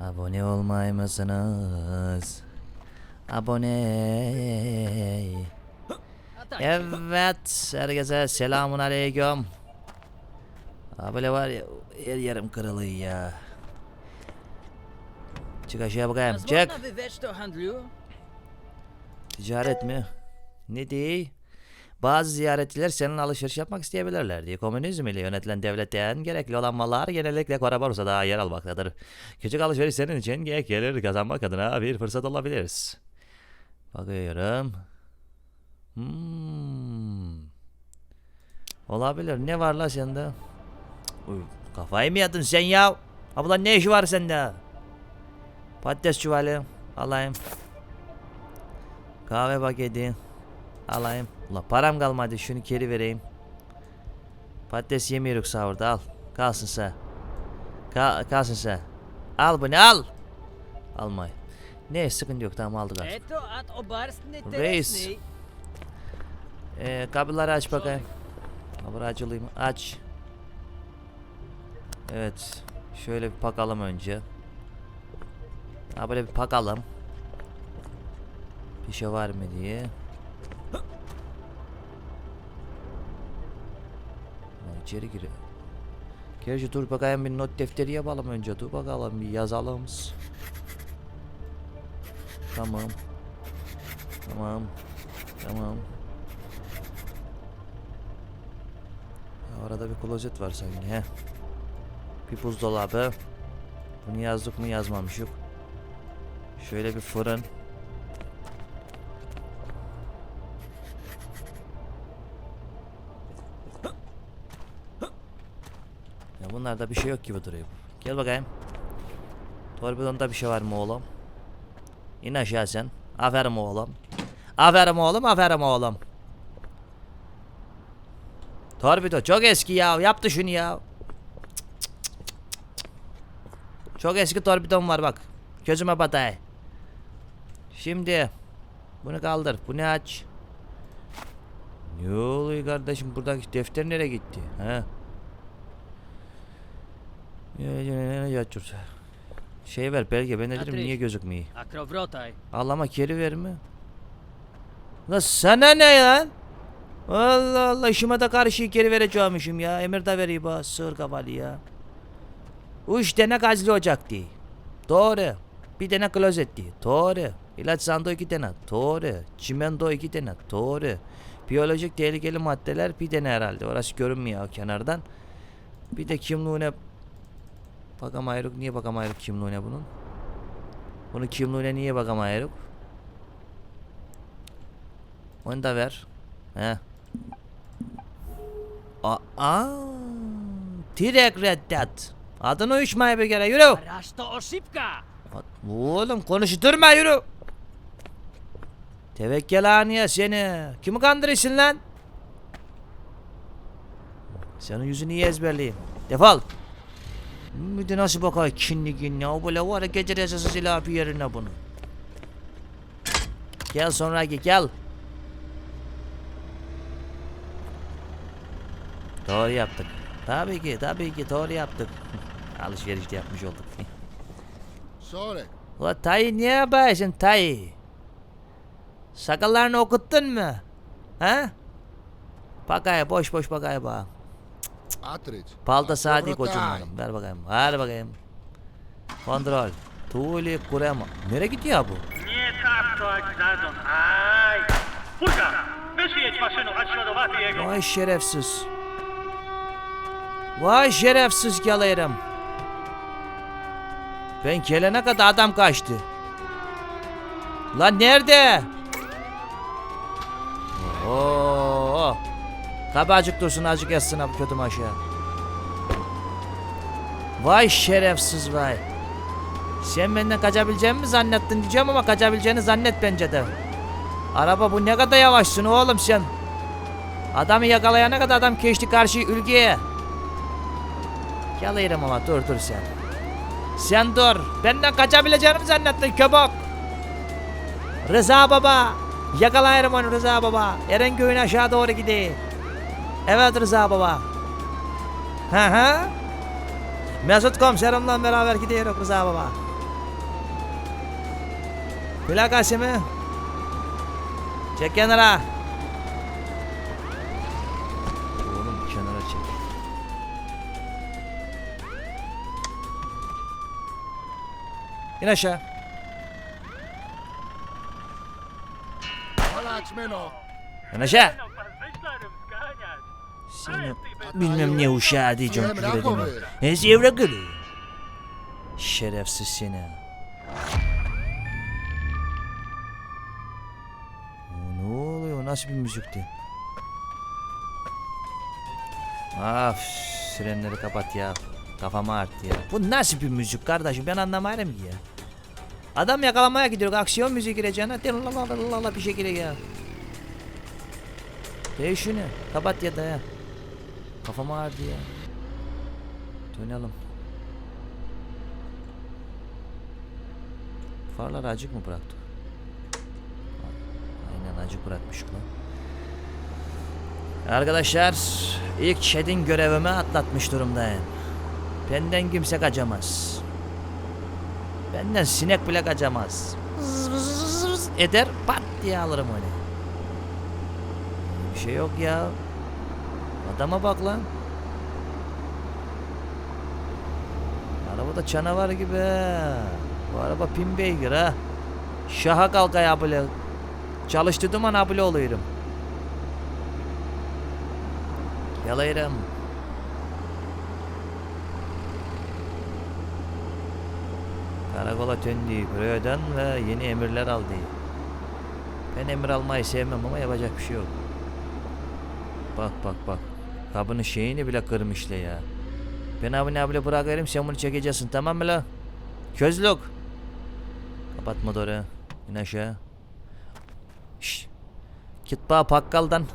Abone olmayı mısınız? Abone. Evet herkese selamun aleyküm. Abone var ya her yerim kırılı ya. Çık aşağıya bakayım çık. Ticaret mi? Ne değil? Bazı ziyaretçiler senin alışveriş yapmak isteyebilirler diye komünizm ile yönetilen devletten gerekli olan mallar genellikle Kara borsada yer almaktadır. Küçük alışveriş senin için gerek gelir kazanmak adına bir fırsat olabilir. Bakıyorum. Hmm. Olabilir. Ne var la sende? Uy, kafayı mı yedin sen ya? Abla ne işi var sende? Patates çuvalı. Alayım. Kahve paketi. Alayım. Ulan param kalmadı şunu geri vereyim. Patates yemiyoruz sahurda al. Kalsın sen. Kal, kalsın sen. Al bunu al. Almay. Ne sıkıntı yok tamam aldık artık. Reis. Ee, kabloları aç bakayım. Kablo açılayım mı? Aç. Evet. Şöyle bir bakalım önce. Ha böyle bir bakalım. Bir şey var mı diye. İçeri giriyor. Gerçi dur bakayım bir not defteri yapalım önce. Dur bakalım bir yazalım. Tamam. Tamam. Tamam. Arada bir klozet var sanki he. Bir buzdolabı. Bunu yazdık mı yazmamışık. Şöyle bir fırın. Bunlarda bir şey yok gibi duruyor. Gel bakayım. Torpidonda bir şey var mı oğlum? İn aşağı sen. Aferin oğlum. Aferin oğlum, aferin oğlum. Torpido çok eski ya. Yaptı şunu ya. Çok eski torpidom var bak. Gözüme batay. Şimdi bunu kaldır. Bunu aç. Ne oluyor kardeşim? Buradaki defter nereye gitti? He? Ya, ya, ya, ya, dur. Şey ver belge ben de dedim niye gözükmüyor? Akrovrotaj. Ağlama geri verme. La sana ne lan? Allah Allah işime de karşı geri vereceğimişim ya. Emir de vereyim ha sığır kafalı ya. Üç tane gazlı ocak diye. Doğru. Bir tane klozet diye. Doğru. İlaç sandığı iki tane. Doğru. Çimento iki tane. Doğru. Biyolojik tehlikeli maddeler bir tane herhalde. Orası görünmüyor kenardan. Bir de kimliğine bakamayırık. Niye bakamayırık kimliğine bunun? Bunun kimliğine niye bakamayırık? Onu da ver. He. Aa, direkt reddet. Adını uyuşmaya bir kere yürü. Oğlum konuşturma yürü. Tevekkelaniye seni. Kimi kandırırsın lan? Senin yüzünü iyi ezberleyeyim. Defol. Bir de nasıl bakar kinli kinli. O böyle var ya gece resası silahı yerine bunu. Gel sonraki gel. Doğru yaptık. Tabii ki tabii ki doğru yaptık. Alışveriş de yapmış olduk. Sonra. Ula Tayyip niye yapıyorsun Tayyip? Sakallarını okuttun mu? Ha? Bakaya boş boş bakaya bak. Palda saati Dobro koçum benim. Ver bakayım. Ver bakayım. Kontrol. Tuğli kurema. Nereye gidiyor bu? Nie tak to jak dadzą. Aj! Furka! Wyświeć maszynu, a śladowaty jego! Vay şerefsiz. Vay şerefsiz galayırım. Ben gelene kadar adam kaçtı. Lan nerede? Kabacık dursun azıcık yatsın abi kötü aşağı. Vay şerefsiz vay. Sen benden kaçabileceğimi mi zannettin diyeceğim ama kaçabileceğini zannet bence de. Araba bu ne kadar yavaşsın oğlum sen. Adamı yakalayana kadar adam geçti karşı ülkeye. Yalayırım ama dur dur sen. Sen dur. Benden kaçabileceğini mi zannettin köpek? Rıza baba. Yakalayırım onu Rıza baba. Erenköy'ün aşağı doğru gidiyor. Evet Rıza baba. Hı hı. Mesut komiserimle beraber gidiyoruz Rıza baba. Plakası mı? Çek kenara. Oğlum kenara çek. İn aşağı. İn aşağı. Seni bilmem ne uşağı diyeceğim küfür edemem. Neyse evrak gülü. Şerefsiz seni. Ne oluyor? Nasıl bir müzikti? Af, sirenleri kapat ya. Kafam ağrıttı ya. Bu nasıl bir müzik kardeşim? Ben anlamayarım ki ya. Adam yakalamaya gidiyor. Aksiyon müziği gireceğine. Lala bir şey gire ya. De şunu. Kapat ya da ya. Kafam ağrıdı ya. Dönelim. Farları acık mı bıraktık? Aynen acık bırakmışık lan. Arkadaşlar ilk şedin görevimi atlatmış durumdayım. Benden kimse kaçamaz. Benden sinek bile kaçamaz. Vız vız vız vız Eder pat diye alırım onu. Bir şey yok ya. Adama bak lan. Araba da canavar gibi. Bu araba pin beygir ha. Şaha kalkaya bile. Çalıştırdım an bile oluyorum. Yalayırım. Karakola döndü. Bürodan ve yeni emirler aldı. Ben emir almayı sevmem ama yapacak bir şey yok. Bak bak bak. Kabının şeyini bile kırmışlar ya. Ben abone abone bırakırım sen bunu çekeceksin tamam mı la? Közlük. Kapat motoru. İn aşağı. Şşş. Git pakkaldan.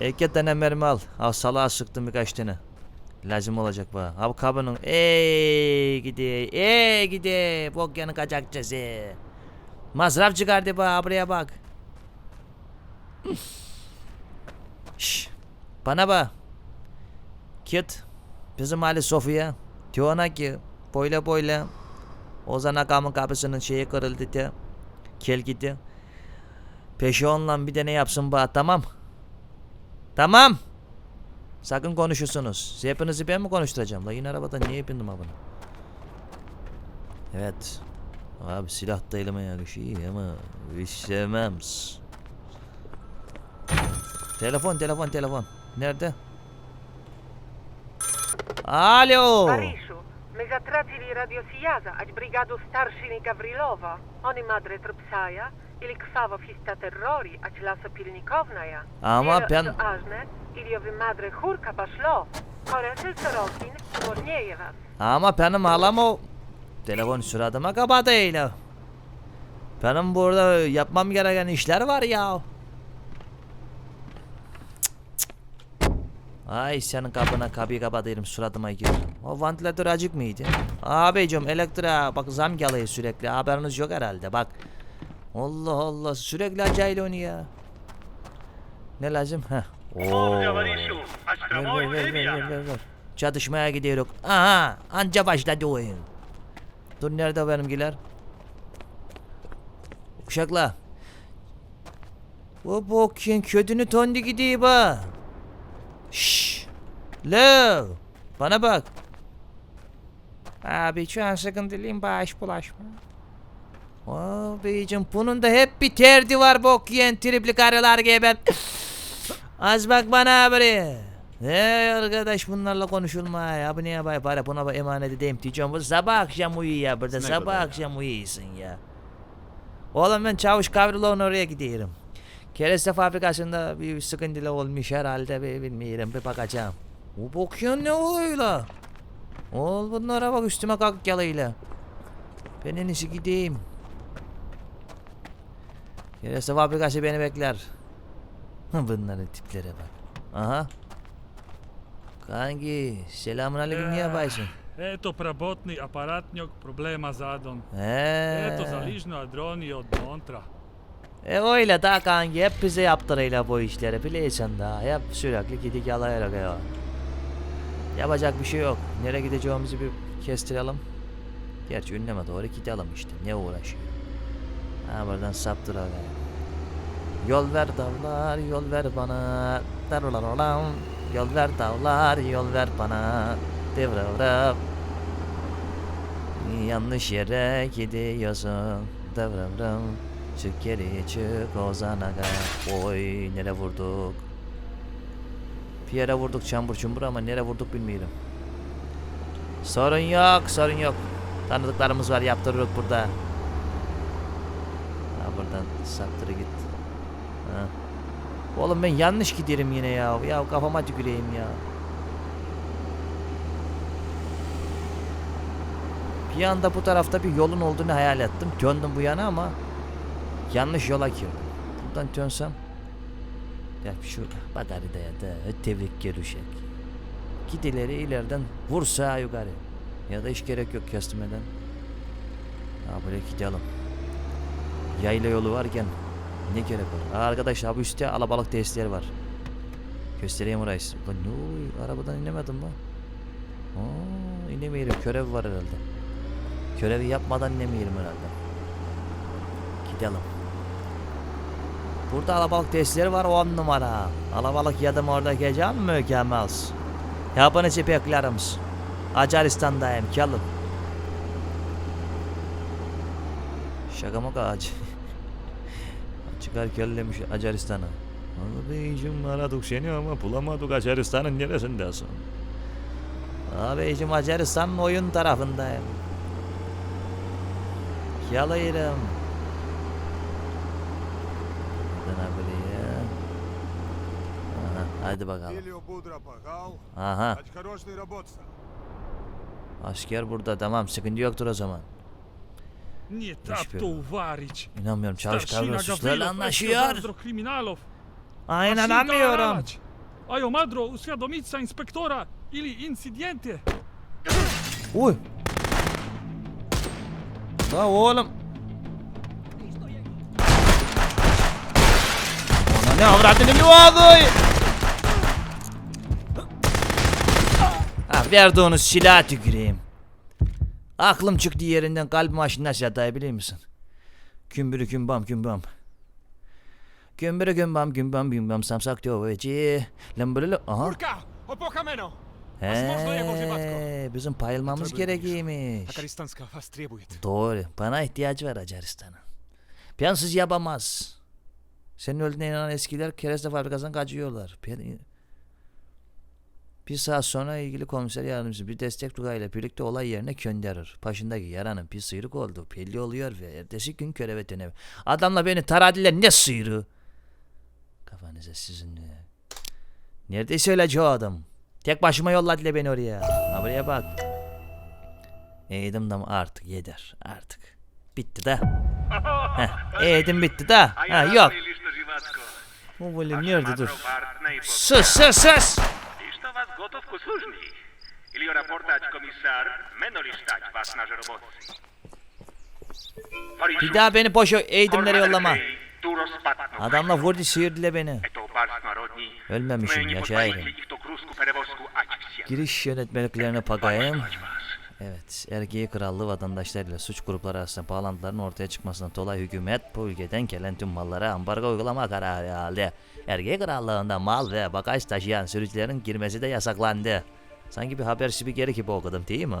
İki tane mermi al. Al salağa sıktım birkaç tane. Lazım olacak bana. Abi kabının. Ey gidi. Ey gidi. Bok yanı kaçakçısı. Masraf çıkardı bana. Buraya bak. Şşş. Bana bak. Git. Bizim Ali Sofya. Diyorlar ki böyle böyle. Ozan Akam'ın kapısının şeyi kırıldı diye. Kel gitti. Peşi onunla bir de ne yapsın bana tamam. Tamam. Sakın konuşursunuz. Hepinizi ben mi konuşturacağım? La yine arabadan niye bindim abi? Evet. Abi silah da elime yakışıyor ama istemem. Telefon telefon telefon. Nerede? Alo. Mariszu, my zatracili radiosjaza, ać brigadu starszini Gawrilowa. Oni madre trpsaja, ili krwawo fista terrori, ać lasopilnikownaja. Ama Wielo- ben ażne, ili owy madre churka baszlo. Koresyl Sorokin, mornieje was. ama benim halam o telefon suratıma kapatıyla. Benim burada yapmam gereken işler var ya. Ay senin kapına kapıyı kapatırım suratıma gir. O vantilatör acık mıydı? Abicim elektriğe bak zam geliyor sürekli haberiniz yok herhalde bak. Allah Allah sürekli acayip onu ya. Ne lazım? Heh. Oo. Ver ver ver ver ver ver. Çatışmaya gidiyoruz. Aha anca başladı oyun. Dur nerede benimkiler? Uşakla. Bu bokun kötünü tondi gidiyor ba. Şşş. Lo. Bana bak. Abi şu an sıkıntılıyım bağış bulaşma. Abicim bunun da hep bir terdi var bok yiyen tripli karılar gibi. Az bak bana abi. Hey arkadaş bunlarla konuşulma ya. Bu ne yapay para buna bak emanet edeyim diyeceğim. Bu sabah akşam uyuyor ya burada sabah akşam uyuyorsun ya. Oğlum ben Çavuş Kavriloğlu'nun oraya gidiyorum. Kereste fabrikasında bir sıkıntılı olmuş herhalde bir bilmiyorum bir bakacağım. O bakıyorsun ne oluyor la? Ol bunlara bak üstüme kalk yalıyla. Ben en iyisi gideyim. Kereste fabrikası beni bekler. Bunların tiplere bak. Aha. Kanki selamun aleyküm ne eh, yapaysın? Eto prabotni aparatnjog problema zadon. Eto zaližno adronio od montra. E öyle da kanki hep bize yaptırıyla bu işleri biliyorsun da hep sürekli gidik yalayarak ya. Yapacak bir şey yok. Nereye gideceğimizi bir kestirelim. Gerçi ünleme doğru gidelim işte ne uğraşıyor. Ha buradan saptır abi. Yol ver dağlar, yol ver bana. Darulalam. Yol ver dağlar, yol ver bana. Devrevrev. Yanlış yere gidiyorsun. Devrevrev. Çık geri çık Ozan aga. Oy nere vurduk. Bir yere vurduk çambur çumbur ama nere vurduk bilmiyorum. Sorun yok, sorun yok. Tanıdıklarımız var, yaptırırız burada. Ha buradan saptırı git. Ha. Oğlum ben yanlış giderim yine ya. Ya kafama tüküreyim ya. Bir anda bu tarafta bir yolun olduğunu hayal ettim. Döndüm bu yana ama yanlış yola girdim. Buradan dönsem ya şu bataryaya da tevekkül uşak. Git ileri ileriden vur sağa yukarı. Ya da hiç gerek yok kestirmeden. Ha böyle gidelim. Yayla yolu varken ne gerek var? Aa, arkadaşlar bu üstte alabalık tesisleri var. Göstereyim orayı. size. Ulan ne oluyor? Arabadan inemedim lan. Aa, inemeyelim. Körev var herhalde. Körevi yapmadan inemeyelim herhalde. Gidelim. Burada alabalık tesisleri var 10 numara. Alabalık yedim orada gecem mükemmel. Hepinizi beklerim. Acaristan'dayım. Gelin. Şaka mı ağacı? Çıkar kellemiş Acaristan'a. Abicim aradık seni ama bulamadık Acaristan'ın neresindesin? Abicim Acaristan'ın oyun tarafındayım. Yalayırım Buradan buraya. Aha, hadi bakalım. Илью Будра погал, Aha. ать хороший работа. Asker burada tamam sıkıntı yoktur o zaman. Nie śpiewam. trap to uwarić. İnanmıyorum çavuş Starшина kavga suçlarla Gavrilov anlaşıyor. Mazdro kryminalov. Aynen Masita anlıyorum. Aralać. Ajo Madro, uświadomica inspektora ili incidente. Uy. La oğlum. Ne avradını bir vagoy. Ha verdiğiniz silah tüküreyim. Aklım çıktı yerinden kalbim aşından şatayı biliyor musun? Kümbürü kümbam kümbam. Gümbürü gümbam gümbam gümbam samsak döveci. Lambırılı. Aha. He, bizim payılmamız gerekiymiş. Doğru. Bana ihtiyacı var Acaristan'ın. Plansız yapamaz. Senin öldüğüne inanan eskiler kereste fabrikasından kaçıyorlar. Bir, saat sonra ilgili komiser yardımcısı bir destek tugayla birlikte olay yerine gönderir. Başındaki yaranın bir sıyrık olduğu belli oluyor ve ertesi gün göreve dönev. Adamla beni taradılar ne sıyrığı? Kafanıza sizin ne? Neredeyse öylece o adam. Tek başıma yolladılar beni oraya. Ha buraya bak. Eğitim de artık yeter artık. Bitti de. Heh, eğitim bitti de. Ha yok. Listo Живацко. Bu bölüm nerede dur. Партней Sus sus sus. Listo вас готов к услужней. Или рапортач комиссар, менори стать вас на работе. Bir daha beni boş eğitimlere yollama. Туроспатно. Adamla vurdu sıyırdılar beni. Это упарс народний. Ölmemişim Мы не yaşayırım. подводили их то круску перевозку ач всех. Giriş yönetmeliklerine bakayım. Evet, Ergeyi Krallığı vatandaşlarıyla suç grupları arasında bağlantıların ortaya çıkmasına dolayı hükümet bu ülkeden gelen tüm mallara ambargo uygulama kararı aldı. Ergeyi Krallığı'nda mal ve bagaj taşıyan sürücülerin girmesi de yasaklandı. Sanki bir haber spikeri gibi okudum değil mi?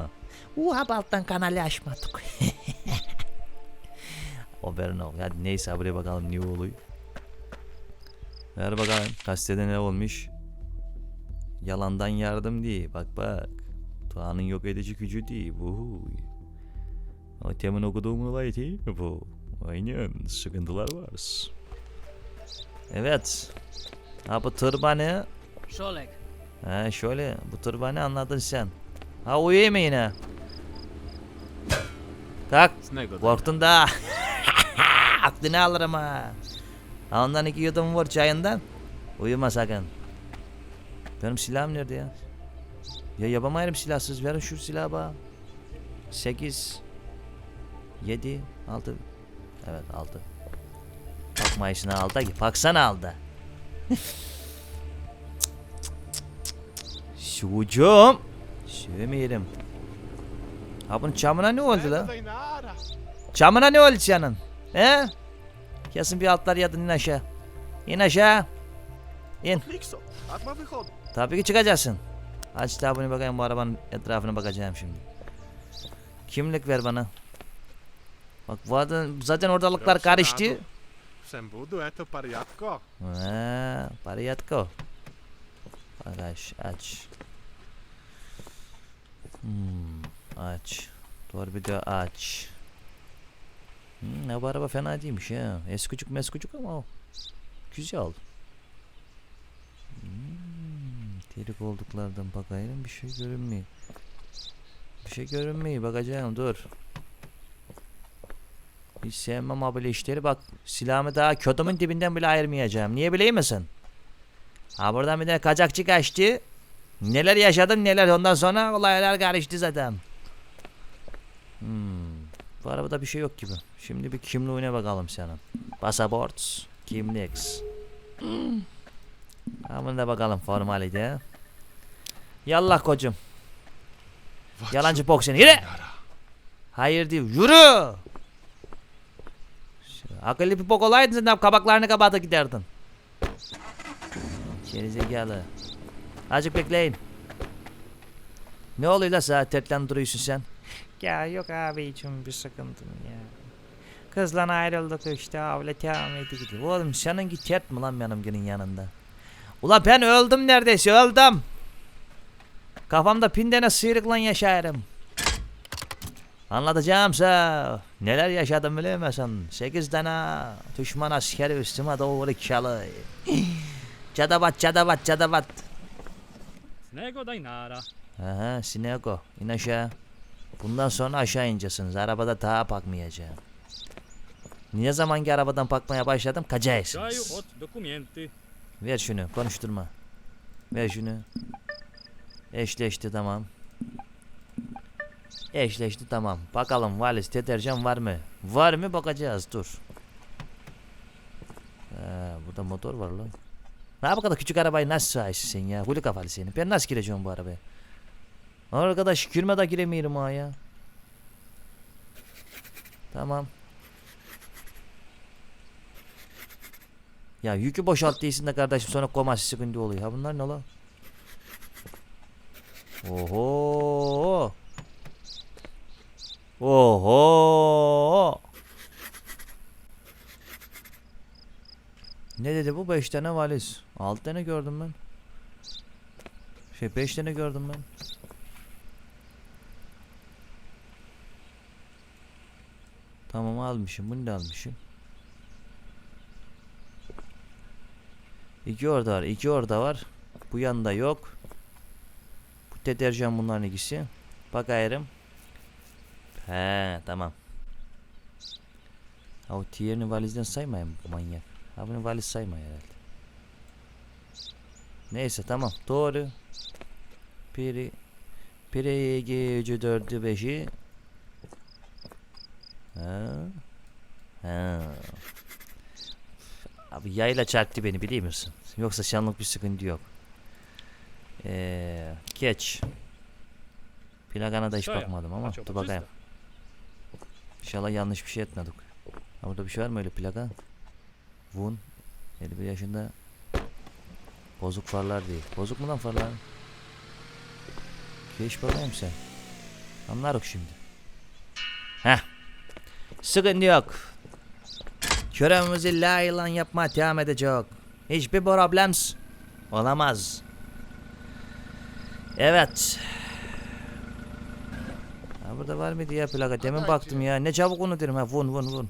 Uha balttan kanalı açmadık. haberin ol. Hadi neyse habere bakalım ne oluyor. Ver bakalım gazetede ne olmuş. Yalandan yardım diye bak bak. Doğanın yok edici gücü değil bu. O temin okuduğum olay değil mi bu? Aynen sıkıntılar var. Evet. Ha bu tırbanı. Szolek. Ha şöyle bu tırbanı anladın sen. Ha uyuyayım mı yine? Kalk. Korktun da. Aklını alırım. Ha, Ondan iki yudum vur çayından. Uyuma sakın. Benim silahım nerede ya? Ya yapamayırım silahsız. Verin şu silahı bana. 8 7 6 Evet 6 Bakmayışını aldı ki. Baksana aldı. Şucum. Sövmeyelim. Ha bunun çamına ne oldu la? Çamına ne oldu senin? He? Kesin bir altlar yadın in aşağı. İn aşağı. İn. Tabii ki çıkacaksın. Aç tabunu bakayım bu arabanın etrafına bakacağım şimdi. Kimlik ver bana. Bak adam, zaten ortalıklar karıştı. Sen budu eto pariatko. Ha, Paryatko. Bagaj aç. Hmm, aç. Torpido aç. Hmm, bu araba fena değilmiş ya. Eskücük meskücük ama o. Güzel. Telik olduklardan bakayım bir şey görünmüyor. Bir şey görünmüyor bakacağım dur. Hiç sevmem abi böyle işleri bak silahımı daha kötümün dibinden bile ayırmayacağım. Niye bileyim misin? Ha buradan bir de kaçakçı kaçtı. Neler yaşadım neler ondan sonra olaylar karıştı zaten. Hmm. Bu arabada bir şey yok gibi. Şimdi bir kimliğine bakalım senin. Pasaport, kimlik. Bunu da bakalım formalite. Yallah kocum. Yalancı bok seni. Yürü. Hayır değil. Yürü. Akıllı bir bok olaydın sen de kabaklarını kabata giderdin. Gerizekalı. Azıcık bekleyin. Ne oluyor la saat tertlen duruyorsun sen? Ya yok abicim bir sıkıntım ya. Kızla ayrıldık işte avle devam etti gidiyor. Oğlum seninki tert mi lan benimkinin yanında? Ula ben öldüm neredeyse öldüm. Kafamda pindene sıyrıkla yaşarım. Anlatacağımsa neler yaşadım biliyor musun? Sekiz tane düşman askeri üstüme doğru çalı. Cadabat cadabat cadabat. Nego Dainara. Aha Sineko in aşağı. Bundan sonra aşağı ineceksiniz. Arabada daha bakmayacağım. Ne zamanki arabadan bakmaya başladım kaçaysınız. Ver şunu konuşturma. Ver şunu. Eşleşti tamam. Eşleşti tamam. Bakalım valiz deterjan var mı? Var mı bakacağız dur. Ha, burada motor var lan. Ne bu kadar küçük arabayı nasıl sahipsin sen ya? Huli kafalı seni. Ben nasıl gireceğim bu arabaya? Arkadaş girme de giremiyorum ha ya. Tamam. Ya yükü boşalt değilsin de kardeşim sonra koması sıkıntı oluyor. Ha bunlar ne lan? Oho. Oho. Ne dedi bu? 5 tane valiz. 6 tane gördüm ben. Şey 5 tane gördüm ben. Tamam almışım. Bunu da almışım. İki orada var. iki orada var. Bu yanda yok. Bu deterjan bunların ikisi. Bak ayrım. He tamam. Ha o diğerini valizden saymayın bu manyak. Ha bunu valiz sayma herhalde. Neyse tamam doğru. Biri, iki, üçü, dördü, beşi. Ha. Ha. Abi yayla çarptı beni biliyor musun? Yoksa şanlık bir sıkıntı yok. Ee, geç. Plakana da hiç bakmadım ama dur bakayım. İnşallah yanlış bir şey etmedik. Ha burada bir şey var mı öyle plaka? Vun. 51 yaşında. Bozuk farlar değil. Bozuk mu lan farlar? Geç bakayım sen. Anlarız şimdi. Heh. Sıkıntı yok. Köremizi la ilan yapma devam edecek. Hiçbir problem olamaz. Evet. Ha burada var mıydı ya plaka? Demin baktım ya. Ne çabuk unuturum ha. Vun vun vun.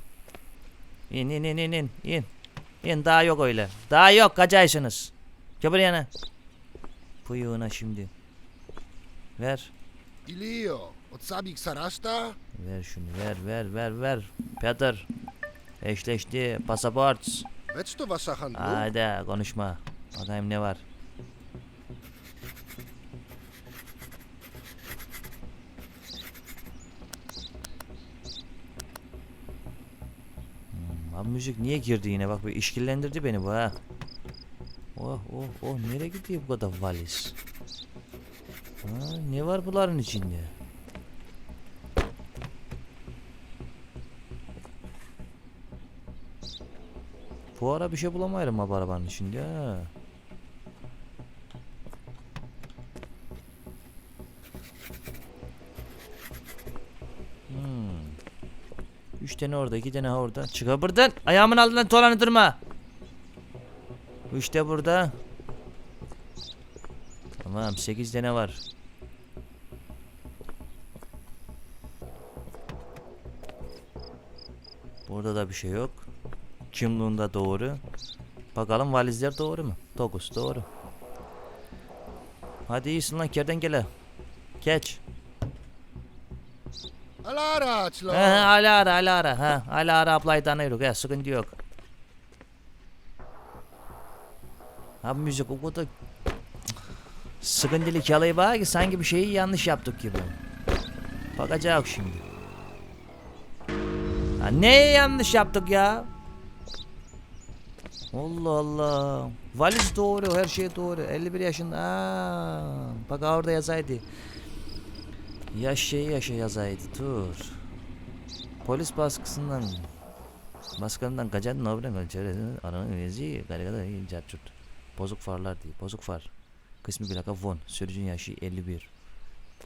İn in in in in in. İn daha yok öyle. Daha yok kaçaysınız. Gel buraya ne? Buyuğuna şimdi. Ver. Ilio, od Sabik Sarasta? Ver şunu ver ver ver ver. Peter. Eşleşti. Pasaport. Već to wasza handlu? Haydi konuşma. Bakayım ne var. Hmm, abi müzik niye girdi yine bak bu işkillendirdi beni bu ha. Oh oh oh nereye gidiyor bu kadar valiz? Ha, ne var bunların içinde? Bu ara bir şey bulamayırım ha bu arabanın içinde ha. Hmm. Üç tane orada, iki tane orada. Çıkar buradan. Ayağımın altından dolanı durma. Üç de burada. Tamam, sekiz tane var. Burada da bir şey yok. Kimliğinde doğru. Bakalım valizler doğru mu? 9 doğru. Hadi iyisin lan kertenkele. Geç. Ala araç He, la. he, hala ara hala ara. Ha, hala ara ablayı tanıyoruz. He, sıkıntı yok. Abi müzik o kadar sıkıntılı çalayı var ki sanki bir şeyi yanlış yaptık gibi. Bakacak şimdi. Ha, ne yanlış yaptık ya? Allah Allah. Valiz doğru, her şey doğru. 51 yaşında. Aa, bak orada yazaydı. Yaş şeyi yaşa yazaydı. Dur. Polis baskısından baskından kaçan nabren ölçeri aranın üyesi garigada carçurt. Bozuk farlar diye. Bozuk far. Kısmi plaka von. Sürücün yaşı 51.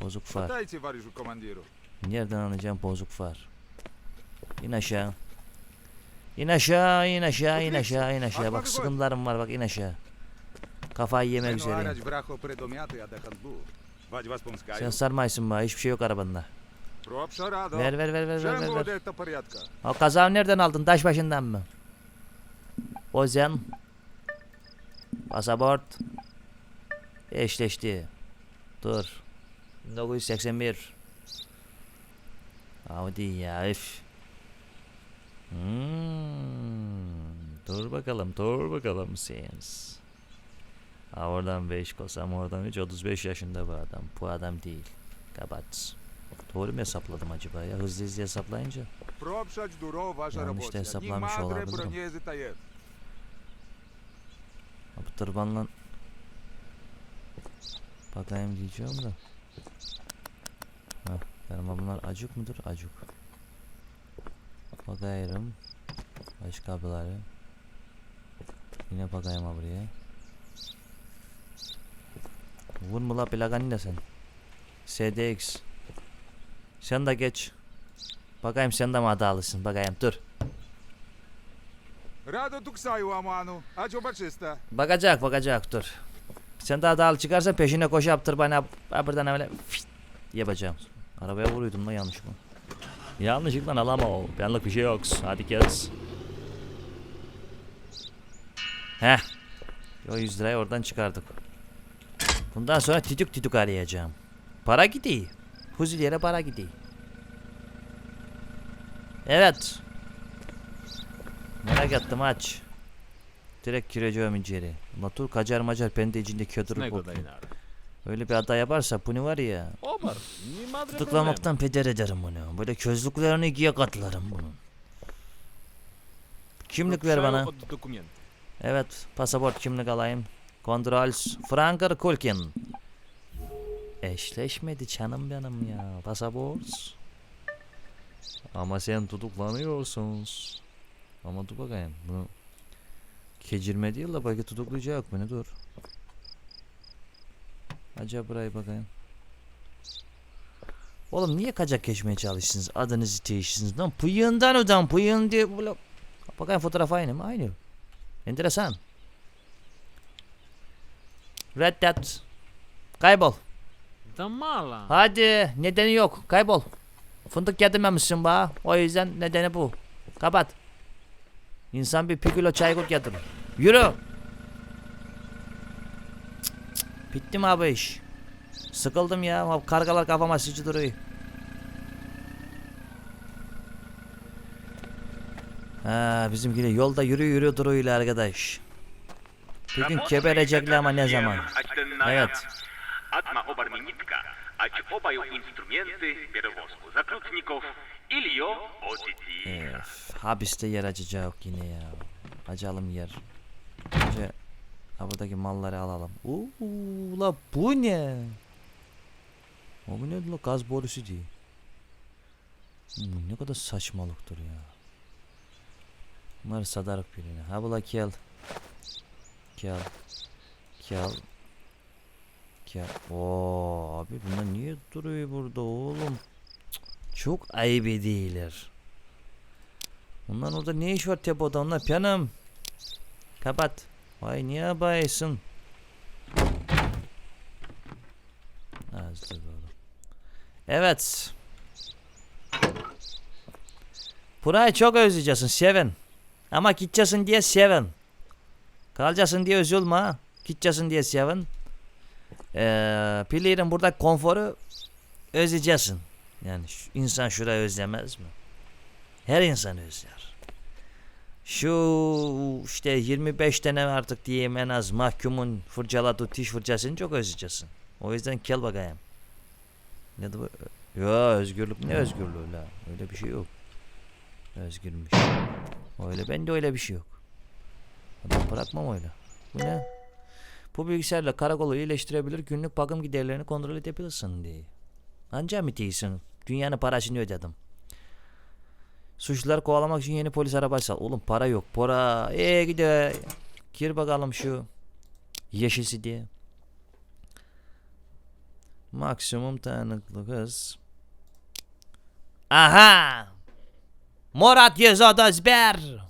Bozuk far. Nereden anlayacağım bozuk far? İn aşağı. İn aşağı, in aşağı, in aşağı, in aşağı. Bak sıkıntılarım var bak in aşağı. Kafayı yemek üzereyim. Şey Sen sarmaysın bana hiçbir şey yok arabanda. Ver ver ver ver ver ver. ver. O kazağı nereden aldın? Taş başından mı? Ozen. Pasaport. Eşleşti. Dur. 1981. Audi ya üf. Hmm, dur bakalım, dur bakalım siz. Ha, oradan 5 kosam oradan 3 35 yaşında bu adam. Bu adam değil. Kabat. Doğru mu hesapladım acaba ya? Hızlı hızlı hesaplayınca. Yanlış da hesaplamış olabilirim. Bu tırbanla bakayım diyeceğim de. Heh, bunlar acık mıdır? Acık. Bakayım. Başka ablaları. Yine bakayım buraya. Vurma la plakanı da sen. SDX. Sen de geç. Bakayım sen de mi hatalısın? Bakayım dur. Rado tuksaju amanu, a çobaçista. Bakacak bakacak dur. Sen daha dağıl çıkarsa peşine koş yaptır bana. Ben buradan öyle yapacağım. Arabaya vuruyordum da yanlış mı? Yanlışlıkla alama o. Benlik bir şey yok. Hadi kes. Heh. O 100 lirayı oradan çıkardık. Bundan sonra titük titük arayacağım. Para gidiyor. Huzur yere para gidiyor. Evet. Merak ettim aç. Direkt gireceğim içeri. Natur kacar macar pende içinde kötürük bu. Öyle bir ada yaparsa bunu var ya. Tutuklamaktan peder ederim bunu. Böyle közlüklerini ikiye katlarım bunun. Kimlik ver bana. Evet, pasaport kimlik alayım. Kontrol Franker Kulkin. Eşleşmedi canım benim ya. Pasaport. Ama sen tutuklanıyorsun. Ama dur bakayım. Bunu Kecirme değil de belki tutuklayacak beni dur. Acaba buraya bakayım. Oğlum niye kaçak geçmeye çalıştınız? Adınızı değiştiniz lan. Pıyığından öden pıyığın diye. Bakayım fotoğraf aynı mı? Aynı. Enteresan. Red Dead. Kaybol. Damala. Hadi nedeni yok. Kaybol. Fındık yedirmemişsin bana. O yüzden nedeni bu. Kapat. İnsan bir pikilo çaykut yatırır. Yürü. Bitti mi abi iş? Sıkıldım ya. Kargalar kafama sıçı duruyor. Ha, bizimkiler yolda yürü yürü duruyor arkadaş. Bir gün keberecekler ama ne zaman? Evet. Atma оборменитка, очопаю инструменты, перевозку заключников, Ильё OTT. Öf, hapiste yer açacak yine ya. Açalım yer. Önce ha buradaki malları alalım. Uuu la bu ne? O bu ne la gaz borusu değil. Hmm, ne kadar saçmalıktır ya. Bunlar sadarık birine. Ha bula kel. Kel. Kel. Kel. Oo abi bunlar niye duruyor burada oğlum? Çok ayıp ediyorlar. Onların orada ne iş var tepoda onlar piyanım. Kapat. Vay niye bayısın? Azdır oğlum. Evet. Burayı çok özleyeceksin sevin. Ama gideceksin diye sevin. Kalacaksın diye üzülme ha. Gideceksin diye sevin. Ee, bilirim burada konforu özleyeceksin. Yani insan şurayı özlemez mi? Her insan özler. Şu işte 25 tane artık diyeyim en az mahkumun fırçaladığı diş fırçasını çok özleyeceksin. O yüzden gel bakayım. Ne bu? Ya özgürlük ne özgürlüğü la? Öyle bir şey yok. Özgürmüş. Öyle bende öyle bir şey yok. Adam bırakmam öyle. Bu ne? Bu bilgisayarla karakolu iyileştirebilir, günlük bakım giderlerini kontrol edebilirsin diye. Anca mı değilsin? Dünyanın parasını ödedim. Suçluları kovalamak için yeni polis arabası al. Oğlum para yok. Para. Eee gide. Gir bakalım şu. Yeşilsi diye. Maksimum tanıklı kız. Aha! Murat 131.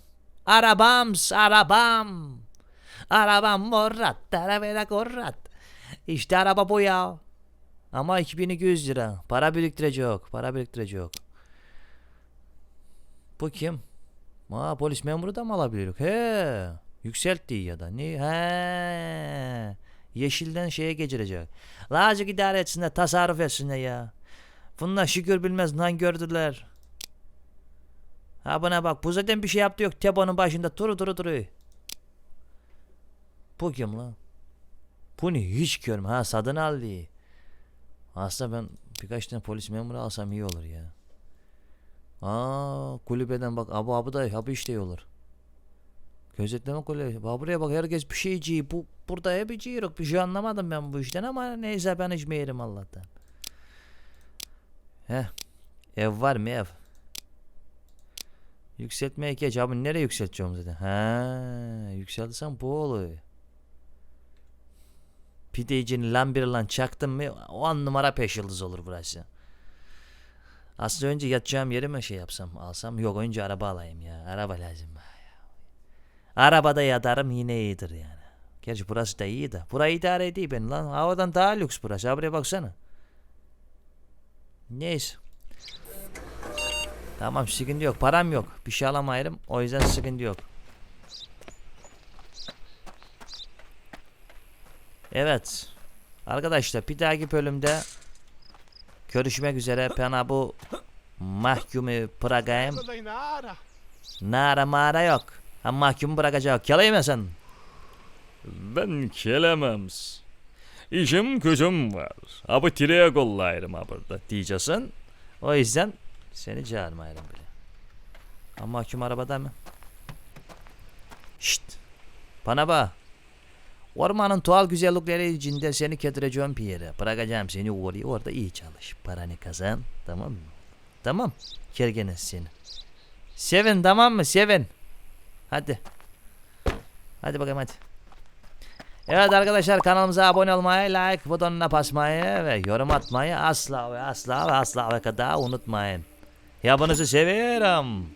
Arabams, arabam. Arabam Murat. Tarabela Murat. İşte araba bu ya. Ama 2200 lira. Para biriktirecek. Para biriktirecek. Bu kim? Aa, polis memuru da mı alabiliyor? He. Yükseltti ya da. Ne? He. Yeşilden şeye geçirecek. La azıcık idare etsinler. Tasarruf etsinler ya. Bunlar şükür bilmez nan gördüler. Ha buna bak bu zaten bir şey yaptı yok. Tebonun başında duru duru duruyor. Bu kim lan? Bu ne hiç görmem. Ha sadın aldı. Aslında ben birkaç tane polis memuru alsam iyi olur ya. Aa kulübeden bak abu abu da abi olur. Gözetleme kulübesi. Bak buraya bak herkes bir şey içiyor. Bu burada hep içiyor. Bir şey anlamadım ben bu işten ama neyse ben içmeyelim Allah'tan. Heh. Ev var mı ev? Yükseltmeye geç abi nereye yükselteceğim zaten? Ha, yükseltsem bu oluyor. Pidecinin lan bir lan çaktım mı on numara peş yıldız olur burası. Aslında önce yatacağım yeri mi şey yapsam alsam yok önce araba alayım ya araba lazım. Arabada yatarım yine iyidir yani. Gerçi burası da iyi de. Burayı idare edeyim ben lan. Havadan daha lüks burası. Buraya baksana. Neyse. Tamam sıkıntı yok. Param yok. Bir şey alamayırım. O yüzden sıkıntı yok. Evet. Arkadaşlar bir dahaki bölümde görüşmek üzere. Ben bu mahkumu bırakayım. Nara. Mara yok. Ha mahkumu bırakacak. Yalayım mı sen? Ben kelememz. İşim gücüm var. Abi tireye kollayırım burada. Diyeceksin. O yüzden seni çağırmayalım bile. Ha mahkum arabada mı? Şşt. Bana bak. Ormanın doğal güzellikleri içinde seni getireceğim bir yere. Bırakacağım seni oraya. Orada iyi çalış. Paranı kazan. Tamam mı? Tamam. Kergene seni. Sevin tamam mı? Sevin. Hadi. Hadi bakalım hadi. Evet arkadaşlar kanalımıza abone olmayı, like butonuna basmayı ve yorum atmayı asla ve asla ve asla ve kadar unutmayın. Yapınızı seviyorum.